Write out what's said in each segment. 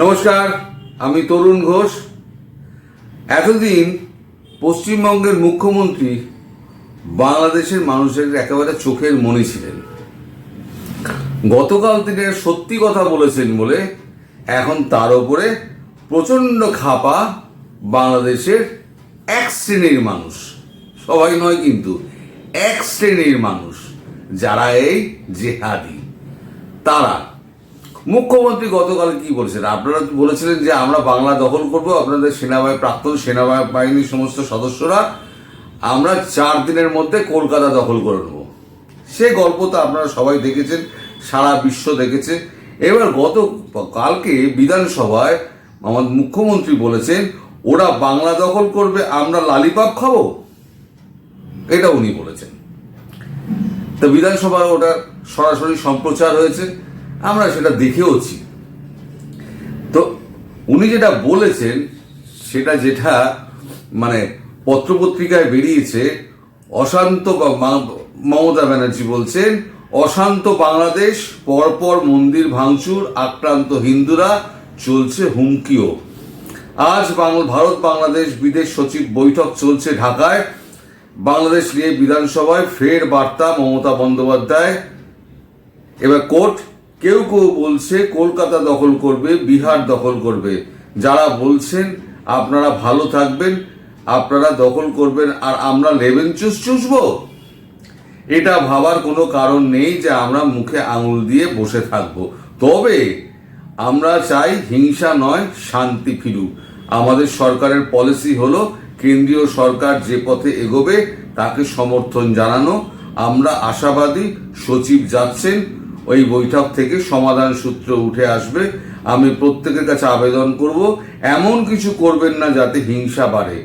নমস্কার, আমি তরুণ ঘোষ। এতদিন পশ্চিমবঙ্গের মুখ্যমন্ত্রী বাংলাদেশের মানুষের একেবারে চোখের মনি ছিলেন। গতকাল তিনি সত্যি কথা বলেছেন বলে এখন তার উপরে প্রচণ্ড খাপা বাংলাদেশের এক শ্রেণির মানুষ। সবাই নয় কিন্তু এক শ্রেণির মানুষ, যারা এই জেহাদি। তারা মুখ্যমন্ত্রী গতকাল কি বলেছেন? আপনারা বলেছিলেন যে আমরা বাংলা দখল করব, আপনাদের সেনাবাহিনী, প্রাক্তন সেনাবাহিনীর সমস্ত সদস্যরা আমরা চার দিনের মধ্যে কলকাতা দখল করে নেব। সে গল্প তো আপনারা সবাই দেখেছেন, সারা বিশ্ব দেখেছে। এবার গত কালকে বিধানসভায় আমার মুখ্যমন্ত্রী বলেছেন, ওরা বাংলা দখল করবে, আমরা লালিপাপ খাব? এটা উনি বলেছেন। তো বিধানসভায় ওটা সরাসরি সম্প্রচার হয়েছে। আমরা সেটা দেখেওছি। তো উনি যেটা বলেছেন, সেটা যেটা মানে পত্রপত্রিকায় বেরিয়েছে, অশান্ত মমতা ব্যানার্জি বলছেন, অশান্ত বাংলাদেশ, পরপর মন্দির ভাঙচুর, আক্রান্ত হিন্দুরা, চলছে হুমকিও। আজ বাংলা ভারত, বাংলাদেশ, বিদেশ সচিব বৈঠক চলছে ঢাকায়। বাংলাদেশ নিয়ে বিধানসভায় ফের বার্তা মমতা বন্দ্যোপাধ্যায়। এবার কোর্ট কেউ কেউ বলছে, কলকাতা দখল করবে, বিহার দখল করবে। যারা বলছেন, আপনারা ভালো থাকবেন, আপনারা দখল করবেন, আর আমরা লেবেন চুষ চুষবো। এটা ভাবার কোনো কারণ নেই যে আমরা মুখে আঙুল দিয়ে বসে থাকব। তবে আমরা চাই হিংসা নয়, শান্তি ফিরুক। আমাদের সরকারের পলিসি হলো, কেন্দ্রীয় সরকার যে পথে এগোবে, তাকে সমর্থন জানানো। আমরা আশাবাদী সচিব যাচ্ছেন ওই বৈঠক থেকে সমাধান সূত্র উঠে আসবে। আমি প্রত্যেকের কাছে আবেদন করব, এমন কিছু করবেন না যাতে হিংসা বাড়ে।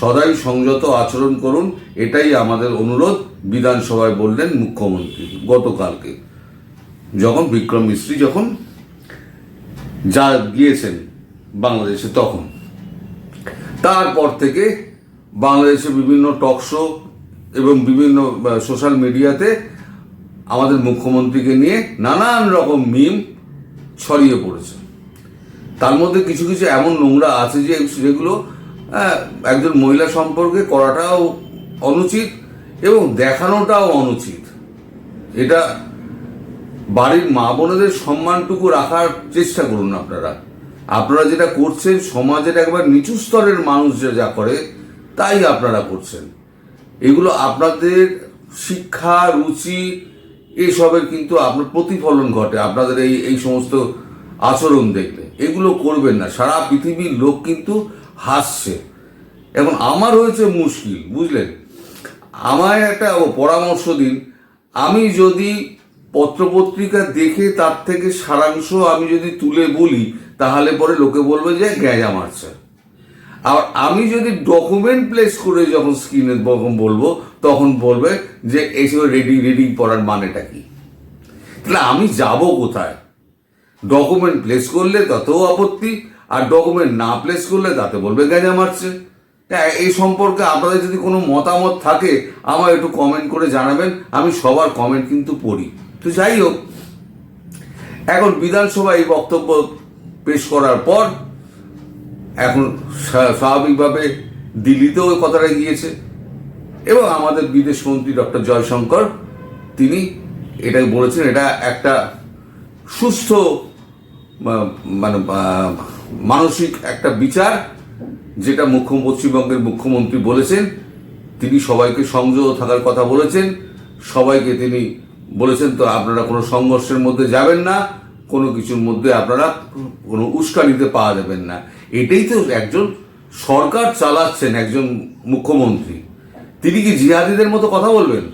সদাই সংযত আচরণ করুন, এটাই আমাদের অনুরোধ, বিধানসভায় বললেন মুখ্যমন্ত্রী গতকালকে। যখন বিক্রম মিস্ত্রি যখন যা গিয়েছেন বাংলাদেশে তখন। তারপর থেকে বাংলাদেশে বিভিন্ন টক শো এবং বিভিন্ন সোশ্যাল মিডিয়াতে আমাদের মুখ্যমন্ত্রীকে নিয়ে নানান রকম মিম ছড়িয়ে পড়েছে। তার মধ্যে কিছু কিছু এমন নোংরা আছে যে যেগুলো আহ, একজন মহিলা সম্পর্কে করাটাও অনুচিত এবং দেখানোটাও অনুচিত। এটা বাড়ির মা বোনেদের সম্মানটুকু রাখার চেষ্টা করুন আপনারা। আপনারা যেটা করছেন সমাজের একবার নিচু স্তরের মানুষ যে যা করে তাই আপনারা করছেন। এগুলো আপনাদের শিক্ষা রুচি এসবের কিন্তু আপনার প্রতিফলন ঘটে, আপনাদের এই এই সমস্ত আচরণ দেখলে। এগুলো করবেন না, সারা পৃথিবীর লোক কিন্তু হাসছে। এখন আমার হয়েছে মুশকিল, বুঝলেন? আমায় একটা পরামর্শ দিন, আমি যদি পত্রপত্রিকা দেখে তার থেকে সারাংশ আমি যদি তুলে বলি, তাহলে পরে লোকে বলবে যে গ্যাজা মারছে। আর আমি যদি ডকুমেন্ট প্লেস করে যখন স্ক্রিনে তখন বলব, তখন বলবে যে এইসব রেডি রেডি পড়ার মানেটা কি? তাহলে আমি যাব কোথায়? ডকুমেন্ট প্লেস করলে তাতেও আপত্তি, আর ডকুমেন্ট না প্লেস করলে তাতে বলবে গাঁজা মারছে। এই সম্পর্কে আপনাদের যদি কোনো মতামত থাকে আমার একটু কমেন্ট করে জানাবেন, আমি সবার কমেন্ট কিন্তু পড়ি। তো যাই হোক, এখন বিধানসভায় এই বক্তব্য পেশ করার পর এখন স্বাভাবিকভাবে দিল্লিতেও কথাটা গিয়েছে। এবং আমাদের বিদেশ মন্ত্রী ডক্টর জয়শঙ্কর, তিনি এটাই বলেছেন, এটা একটা সুস্থ মানে মানসিক একটা বিচার, যেটা মুখ্য, পশ্চিমবঙ্গের মুখ্যমন্ত্রী বলেছেন। তিনি সবাইকে সংযত থাকার কথা বলেছেন। সবাইকে তিনি বলেছেন, তো আপনারা কোনো সংঘর্ষের মধ্যে যাবেন না। কোনো কিছুর মধ্যে আপনারা কোনো উস্কানিতে পাওয়া যাবেন না। এটাই তো একজন সরকার চালাচ্ছেন, একজন মুখ্যমন্ত্রী। তিনি কি জিহাদিদের মতো কথা বলবেন?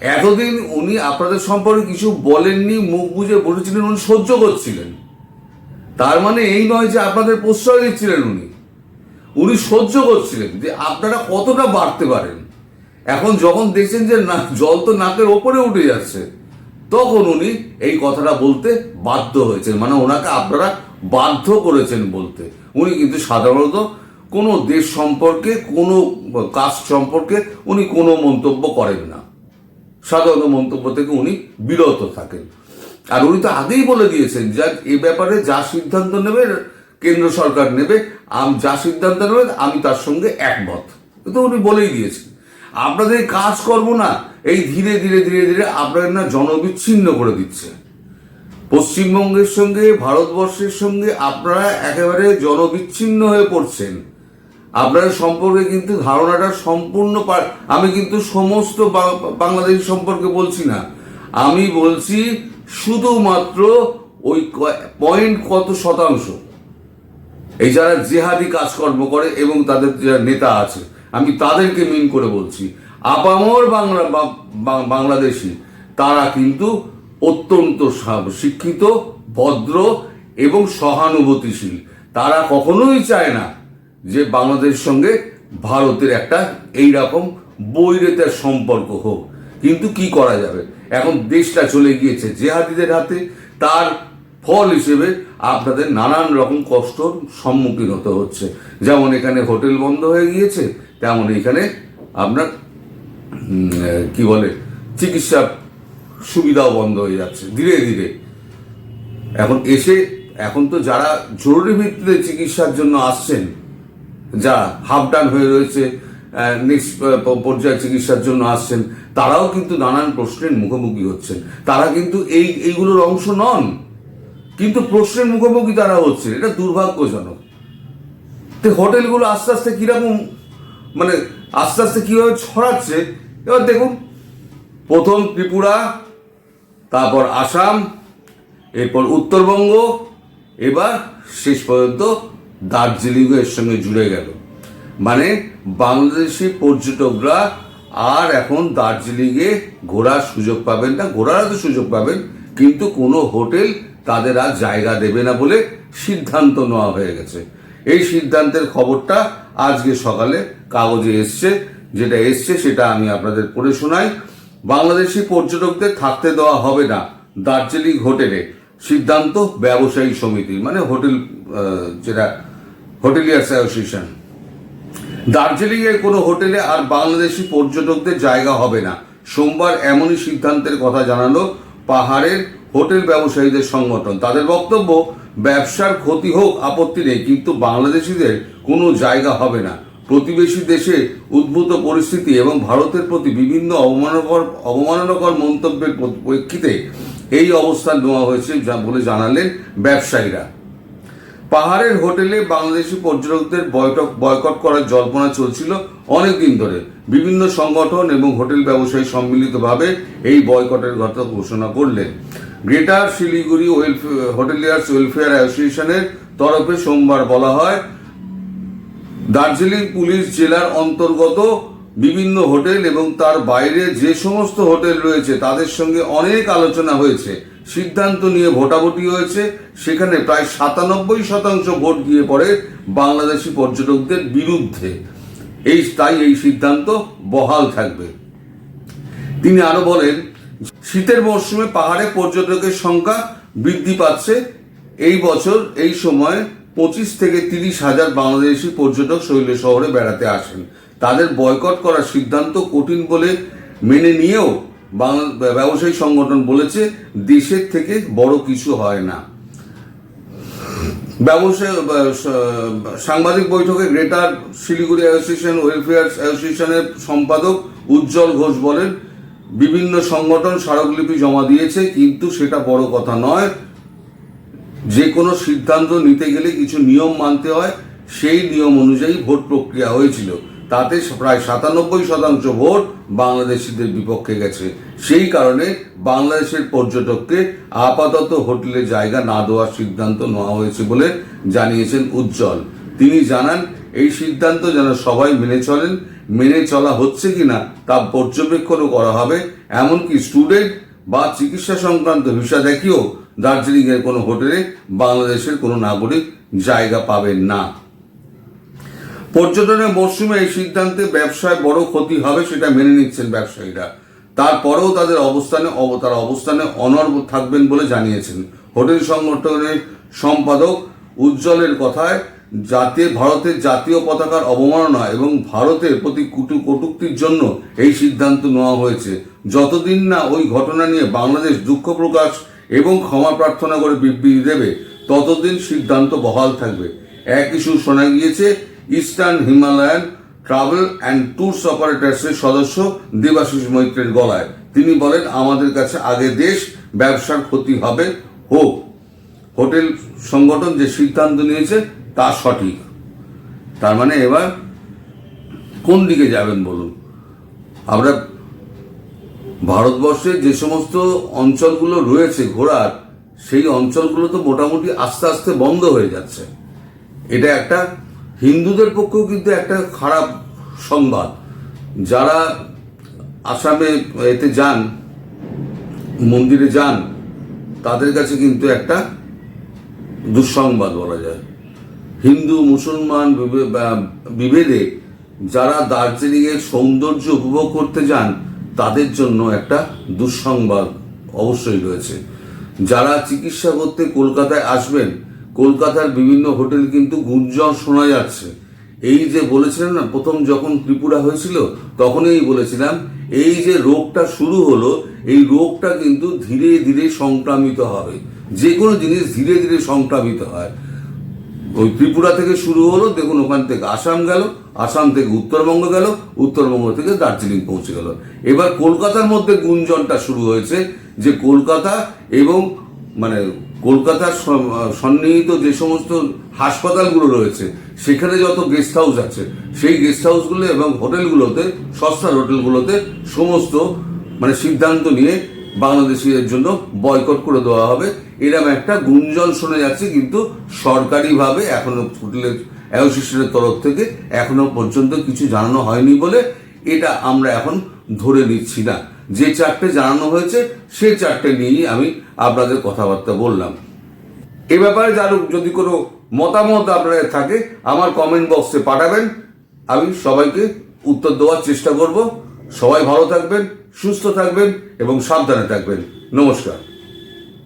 এতদিন উনি আপনাদের সম্পর্কে কিছু বলেননি, মুখ বুঝে বসেছিলেন উনি সহ্য করছিলেন। তার মানে এই নয় যে আপনাদের প্রশ্রয় দিচ্ছিলেন উনি। উনি সহ্য করছিলেন যে আপনারা কতটা বাড়তে পারেন। এখন যখন দেখছেন যে না, জল তো নাকের ওপরে উঠে যাচ্ছে তখন উনি এই কথাটা বলতে বাধ্য হয়েছেন। মানে ওনাকে আপনারা বাধ্য করেছেন বলতে। উনি কিন্তু সাধারণত কোনো দেশ সম্পর্কে, কোনো কাস্ট সম্পর্কে উনি কোনো মন্তব্য করেন না। সাধারণত মন্তব্য থেকে উনি বিরত থাকেন। আর উনি তো আগেই বলে দিয়েছেন যা এ ব্যাপারে যা সিদ্ধান্ত নেবে, কেন্দ্র সরকার নেবে, আম যা সিদ্ধান্ত নেবে, আমি তার সঙ্গে একমত। তো উনি বলেই দিয়েছেন। আপনাদের কাজ করব না, এই ধীরে ধীরে ধীরে ধীরে আপনাদের না জনবিচ্ছিন্ন করে দিচ্ছে। পশ্চিমবঙ্গের সঙ্গে, ভারতবর্ষের সঙ্গে আপনারা একেবারে জনবিচ্ছিন্ন হয়ে পড়ছেন। আপনার সম্পর্কে কিন্তু ধারণাটা সম্পূর্ণ আমি কিন্তু সমস্ত বাংলাদেশ সম্পর্কে বলছি না। আমি বলছি শুধুমাত্র ওই পয়েন্ট কত শতাংশ। এই যারা জেহাদি কাজকর্ম করে এবং তাদের যারা নেতা আছে আমি তাদেরকে মিন করে বলছি? আপামর বাংলা বাংলাদেশি, তারা কিন্তু অত্যন্ত শিক্ষিত, ভদ্র এবং সহানুভূতিশীল। তারা কখনোই চায় না যে বাংলাদেশের সঙ্গে ভারতের একটা এই রকম বৈরেতার সম্পর্ক হোক। কিন্তু কি করা যাবে? এখন দেশটা চলে গিয়েছে জেহাদিদের হাতে, তার ফল হিসেবে আপনাদের নানান রকম কষ্টর সম্মুখীন হতে হচ্ছে। যেমন এখানে হোটেল বন্ধ হয়ে গিয়েছে তেমন এখানে আপনার কি বলে, চিকিৎসা সুবিধাও বন্ধ হয়ে যাচ্ছে, ধীরে ধীরে। এখন এসে, এখন তো যারা জরুরি ভিত্তিতে চিকিৎসার জন্য আসছেন, যা হাফ ডান হয়ে রয়েছে নেক্সট পর্যায়ে চিকিৎসার জন্য আসছেন, তারাও কিন্তু নানান প্রশ্নের মুখোমুখি হচ্ছেন। তারা কিন্তু এই, এইগুলোর অংশ নন, কিন্তু প্রশ্নের মুখোমুখি তারা হচ্ছে এটা দুর্ভাগ্যজনক। তো হোটেলগুলো আস্তে আস্তে কীরকম মানে আস্তে আস্তে কীভাবে ছড়াচ্ছে, এবার দেখুন। প্রথম ত্রিপুরা, তারপর আসাম, এরপর উত্তরবঙ্গ, এবার শেষ পর্যন্ত দার্জিলিংও এর সঙ্গে জুড়ে গেল। মানে বাংলাদেশি পর্যটকরা আর এখন দার্জিলিংয়ে ঘোরার সুযোগ পাবেন না। ঘোরারও তো সুযোগ পাবেন, কিন্তু কোনো হোটেল তাদের আর জায়গা দেবে না বলে সিদ্ধান্ত নেওয়া হয়ে গেছে। এই সিদ্ধান্তের খবরটা আজকে সকালে কাগজে এসছে, যেটা এসছে সেটা আমি আপনাদের পড়ে শোনাই। বাংলাদেশি পর্যটকদের থাকতে দেওয়া হবে না, দার্জিলিং হোটেলে। সিদ্ধান্ত, ব্যবসায়ী সমিতি মানে হোটেল যেটা হোটেলিয়ার্স অ্যাসোসিয়েশন। দার্জিলিং এর কোনো হোটেলে আর বাংলাদেশি পর্যটকদের জায়গা হবে না। সোমবার এমনই সিদ্ধান্তের কথা জানালো পাহাড়ের হোটেল ব্যবসায়ীদের সংগঠন। তাদের বক্তব্য ব্যবসার ক্ষতি হোক, আপত্তি নেই, কিন্তু বাংলাদেশিদের কোনো জায়গা হবে না। প্রতিবেশী দেশে উদ্ভূত পরিস্থিতি এবং ভারতের প্রতি বিভিন্ন অবমানকর অবমাননাকর মন্তব্যের প্রেক্ষিতে এই অবস্থান নেওয়া হয়েছে বলে জানালেন ব্যবসায়ীরা। পাহাড়ের হোটেলে বাংলাদেশি পর্যটকদের বয়কট বয়কট করার জল্পনা চলছিল অনেক দিন ধরে। বিভিন্ন সংগঠন এবং হোটেল ব্যবসায়ী সম্মিলিতভাবে এই বয়কটের কথা ঘোষণা করলেন। Greater Siliguri welfare hoteliers welfare অ্যাসোসিয়েশনের তরফে সোমবার বলা হয়, দার্জিলিং পুলিশ জেলার অন্তর্গত বিভিন্ন হোটেল এবং তার বাইরে যে সমস্ত হোটেল রয়েছে তাদের সঙ্গে অনেক আলোচনা হয়েছে। সিদ্ধান্ত নিয়ে ভোটাভুটি হয়েছে। সেখানে প্রায় সাতানব্বই শতাংশ ভোট গিয়ে পড়ে বাংলাদেশি পর্যটকদের বিরুদ্ধে। এই, তাই এই সিদ্ধান্ত বহাল থাকবে। তিনি আরও বলেন শীতের মরশুমে পাহাড়ে পর্যটকের সংখ্যা বৃদ্ধি পাচ্ছে। এই বছর এই সময় পঁচিশ থেকে তিরিশ হাজার বাংলাদেশি পর্যটক শৈল শহরে বেড়াতে আসেন। তাদের বয়কট করার সিদ্ধান্ত কঠিন বলে মেনে নিয়েও ব্যবসায়ী সংগঠন বলেছে, দেশের থেকে বড় কিছু হয় না। ব্যবসায় সাংবাদিক বৈঠকে গ্রেটার শিলিগুড়ি অ্যাসোসিয়েশন, ওয়েলফেয়ার অ্যাসোসিয়েশনের সম্পাদক উজ্জ্বল ঘোষ বলেন বিভিন্ন সংগঠন স্মারকলিপি জমা দিয়েছে, কিন্তু সেটা বড় কথা নয়। যে কোনো সিদ্ধান্ত নিতে গেলে কিছু নিয়ম মানতে হয়, সেই নিয়ম অনুযায়ী ভোট প্রক্রিয়া হয়েছিল। তাতে প্রায় সাতানব্বই শতাংশ ভোট বাংলাদেশিদের বিপক্ষে গেছে। সেই কারণে বাংলাদেশের পর্যটককে আপাতত হোটেলে জায়গা না দেওয়ার সিদ্ধান্ত নেওয়া হয়েছে বলে জানিয়েছেন উজ্জ্বল। তিনি জানান, এই সিদ্ধান্ত যেন সবাই মেনে চলেন মেনে চলা হচ্ছে কিনা তা পর্যবেক্ষণও করা হবে। এমনকি স্টুডেন্ট বা চিকিৎসা সংক্রান্ত ভিসা দেখিয়েও দার্জিলিং এর কোনো হোটেলে বাংলাদেশের কোনো নাগরিক জায়গা পাবেন না। পর্যটনের মরশুমে এই সিদ্ধান্তে ব্যবসায় বড় ক্ষতি হবে সেটা মেনে নিচ্ছেন ব্যবসায়ীরা। তারপরেও তাদের অবস্থানে অব- তারা অবস্থানে অনড় থাকবেন বলে জানিয়েছেন। হোটেল সংগঠনের সম্পাদক উজ্জ্বলের কথায় জাতীয় ভারতের জাতীয় পতাকার অবমাননা এবং ভারতের প্রতি কুটু কটুক্তির জন্য এই সিদ্ধান্ত নেওয়া হয়েছে। যতদিন না ওই ঘটনা নিয়ে বাংলাদেশ দুঃখ প্রকাশ এবং ক্ষমা প্রার্থনা করে বিবৃতি দেবে, ততদিন সিদ্ধান্ত বহাল থাকবে। এক ইস্যু শোনা গিয়েছে, eastern Himalayan travel and tours অপারেটার্সের সদস্য দেবাশিস মৈত্রের গলায়। তিনি বলেন, আমাদের কাছে আগে দেশ, ব্যবসার ক্ষতি হবে, হোক। হোটেল সংগঠন যে সিদ্ধান্ত নিয়েছে তা সঠিক। তার মানে এবার কোন দিকে যাবেন বলুন? আমরা ভারতবর্ষে যে সমস্ত অঞ্চলগুলো রয়েছে ঘোরার, সেই অঞ্চলগুলো তো মোটামুটি আস্তে আস্তে বন্ধ হয়ে যাচ্ছে। এটা একটা হিন্দুদের পক্ষেও কিন্তু একটা খারাপ সংবাদ। যারা আসামে এতে যান, মন্দিরে যান, তাদের কাছে কিন্তু একটা দুঃসংবাদ বলা যায়। হিন্দু, মুসলমান বিভে- বিভেদে যারা দার্জিলিংয়ের সৌন্দর্য উপভোগ করতে যান, তাদের জন্য একটা দুঃসংবাদ অবশ্যই রয়েছে। যারা চিকিৎসা করতে কলকাতায় আসবেন, কলকাতার বিভিন্ন হোটেল কিন্তু গুঞ্জন শোনা যাচ্ছে। এই যে বলেছিলেন না, প্রথম যখন ত্রিপুরা হয়েছিল, তখনই বলেছিলাম, এই যে রোগটা শুরু হলো, এই রোগটা কিন্তু ধীরে ধীরে সংক্রামিত হবে। যে কোনো জিনিস ধীরে ধীরে সংক্রামিত হয়। ওই ত্রিপুরা থেকে শুরু হলো, দেখুন ওখান থেকে আসাম গেল, আসাম থেকে উত্তরবঙ্গ গেল, উত্তরবঙ্গ থেকে দার্জিলিং পৌঁছে গেল। এবার কলকাতার মধ্যে গুঞ্জনটা শুরু হয়েছে যে কলকাতা এবং মানে কলকাতার সন্নিহিত যে সমস্ত হাসপাতালগুলো রয়েছে, সেখানে যত গেস্ট হাউস আছে, সেই গেস্ট হাউসগুলো এবং হোটেলগুলোতে, সস্তার হোটেলগুলোতে সমস্ত মানে সিদ্ধান্ত নিয়ে বাংলাদেশিদের জন্য বয়কট করে দেওয়া হবে। এরকম একটা গুঞ্জন শোনা যাচ্ছে কিন্তু সরকারিভাবে এখনও হোটেলের অ্যাসোসিয়েশনের তরফ থেকে এখনও পর্যন্ত কিছু জানানো হয়নি বলে এটা আমরা এখন ধরে নিচ্ছি না। যে চারটে জানানো হয়েছে সেই চারটে নিয়েই আমি আপনাদের কথাবার্তা বললাম। এ ব্যাপারে যার যদি কোনো মতামত আপনাদের থাকে, আমার কমেন্ট বক্সে পাঠাবেন। আমি সবাইকে উত্তর দেওয়ার চেষ্টা করব। সবাই ভালো থাকবেন। সুস্থ থাকবেন এবং সাবধানে থাকবেন। নমস্কার।